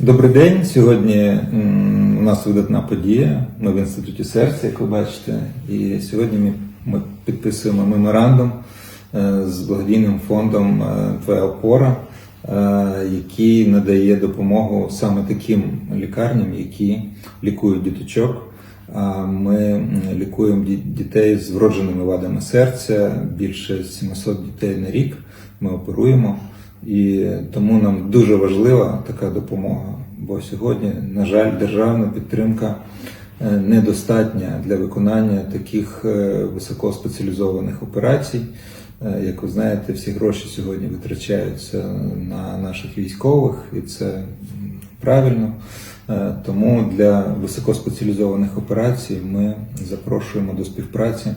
Добрий день. Сьогодні у нас видатна подія. Ми в інституті серця, як ви бачите. І сьогодні ми, підписуємо меморандум е, з благодійним фондом е, Твоя опора, е, який надає допомогу саме таким лікарням, які лікують діточок. Ми лікуємо ді- дітей з вродженими вадами серця, більше 700 дітей на рік. Ми оперуємо. І тому нам дуже важлива така допомога. Бо сьогодні, на жаль, державна підтримка е, недостатня для виконання таких е, високоспеціалізованих операцій. Е, Як ви знаєте, всі гроші сьогодні витрачаються на наших військових, і це правильно. Тому для високоспеціалізованих операцій ми запрошуємо до співпраці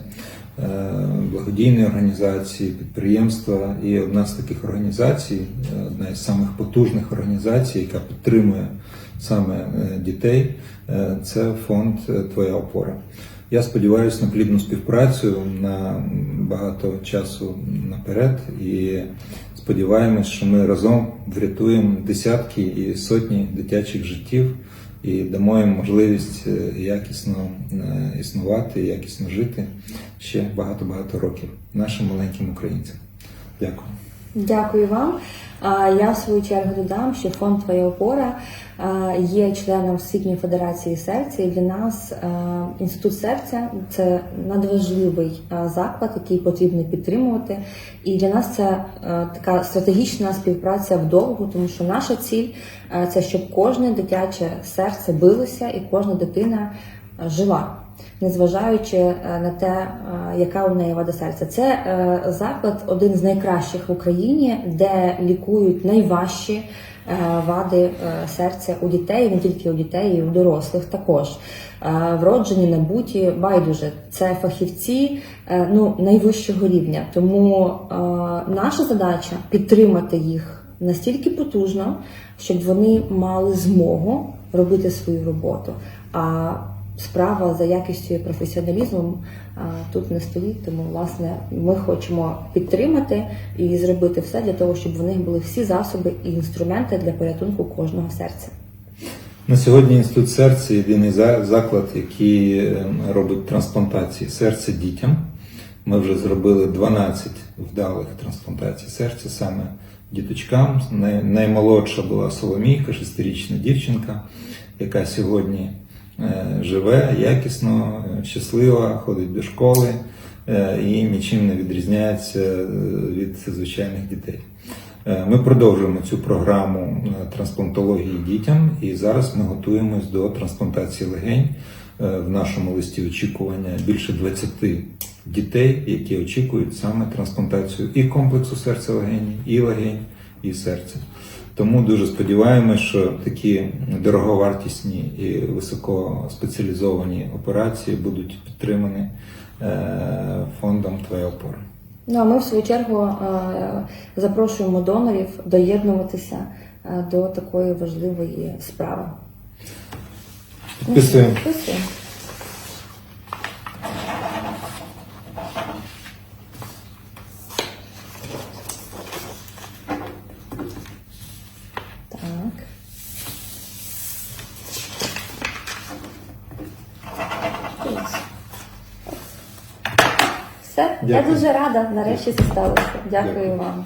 благодійні організації, підприємства. І одна з таких організацій, е, одна із самих потужних організацій, яка підтримує саме е, дітей, е, це фонд е, Твоя опора. Я сподіваюся на плідну співпрацю на багато часу наперед і сподіваємось, що ми разом врятуємо десятки і сотні дитячих життів і дамо їм можливість е, якісно е, існувати, якісно жити ще багато-багато років нашим маленьким українцям. Дякую. Дякую вам. Я в свою чергу додам, що фонд Твоя опора є членом Всесвітньої федерації серця. І для нас інститут серця це надважливий заклад, який потрібно підтримувати. І для нас це така стратегічна співпраця вдовго, тому що наша ціль це щоб кожне дитяче серце билося і кожна дитина а, жила незважаючи е, на те, е, яка у неї вада серця. Це е, заклад один з найкращих в Україні, де лікують найважчі вади серця у дітей, не тільки у дітей, і у дорослих також. Вроджені, набуті, байдуже. Це фахівці ну, найвищого рівня. Тому наша задача підтримати їх настільки потужно, щоб вони мали змогу робити свою роботу. А справа за якістю і професіоналізмом тут не стоїть. Тому, власне, ми хочемо підтримати і зробити все для того, щоб в них були всі засоби і інструменти для порятунку кожного серця. На сьогодні інститут серця єдиний заклад, який е, робить трансплантації серця дітям. Ми вже зробили 12 вдалих трансплантацій серця саме діточкам. Наймолодша була Соломійка, шестирічна дівчинка, яка сьогодні живе якісно, е, щаслива, ходить до школи е, і нічим не відрізняється е, від звичайних дітей. Е, Ми продовжуємо цю програму е, трансплантології дітям, і зараз ми готуємось до трансплантації легень. Е, В нашому листі очікування більше 20 дітей, які очікують саме трансплантацію і комплексу серця легені, і легень, і серця. Тому дуже сподіваємось, що такі дороговартісні і високоспеціалізовані операції будуть підтримані е, фондом Твоя опора. Ну а ми в свою чергу е, запрошуємо донорів доєднуватися е, до такої важливої справи. Підписуємо. Все, я дуже рада. Нарешті це сталося. Дякую Дякую. вам.